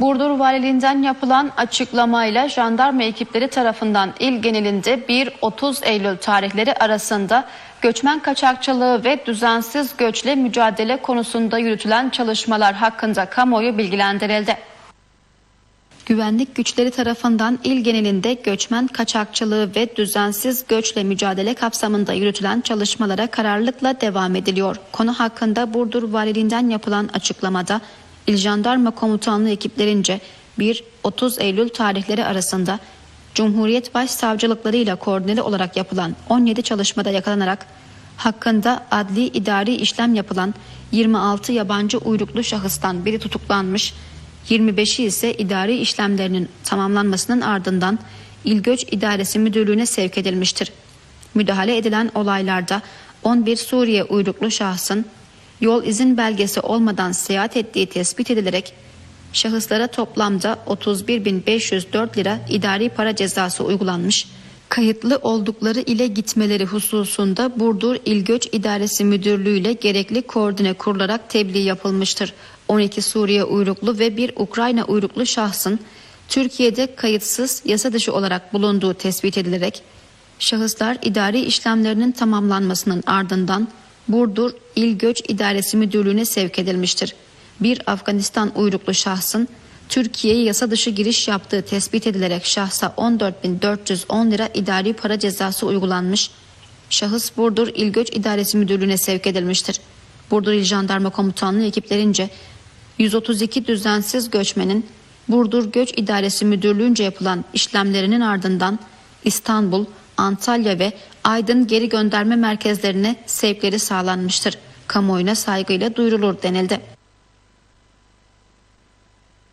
Burdur Valiliğinden yapılan açıklamayla jandarma ekipleri tarafından il genelinde 1-30 Eylül tarihleri arasında göçmen kaçakçılığı ve düzensiz göçle mücadele konusunda yürütülen çalışmalar hakkında kamuoyu bilgilendirildi. Güvenlik güçleri tarafından il genelinde göçmen kaçakçılığı ve düzensiz göçle mücadele kapsamında yürütülen çalışmalara kararlılıkla devam ediliyor. Konu hakkında Burdur Valiliğinden yapılan açıklamada İl Jandarma Komutanlığı ekiplerince 1-30 Eylül tarihleri arasında Cumhuriyet Başsavcılıkları ile koordineli olarak yapılan 17 çalışmada yakalanarak hakkında adli idari işlem yapılan 26 yabancı uyruklu şahıstan biri tutuklanmış, 25'i ise idari işlemlerinin tamamlanmasının ardından İl Göç İdaresi Müdürlüğü'ne sevk edilmiştir. Müdahale edilen olaylarda 11 Suriye uyruklu şahsın yol izin belgesi olmadan seyahat ettiği tespit edilerek şahıslara toplamda 31.504 lira idari para cezası uygulanmış. Kayıtlı oldukları ile gitmeleri hususunda Burdur İl Göç İdaresi Müdürlüğü ile gerekli koordine kurularak tebliğ yapılmıştır. 12 Suriye uyruklu ve bir Ukrayna uyruklu şahsın Türkiye'de kayıtsız yasa dışı olarak bulunduğu tespit edilerek şahıslar idari işlemlerinin tamamlanmasının ardından Burdur İl Göç İdaresi Müdürlüğü'ne sevk edilmiştir. Bir Afganistan uyruklu şahsın Türkiye'ye yasa dışı giriş yaptığı tespit edilerek şahsa 14.410 lira idari para cezası uygulanmış. Şahıs Burdur İl Göç İdaresi Müdürlüğü'ne sevk edilmiştir. Burdur İl Jandarma Komutanlığı ekiplerince 132 düzensiz göçmenin Burdur Göç İdaresi Müdürlüğü'nce yapılan işlemlerinin ardından İstanbul, Antalya ve Aydın geri gönderme merkezlerine sevkleri sağlanmıştır. Kamuoyuna saygıyla duyurulur denildi.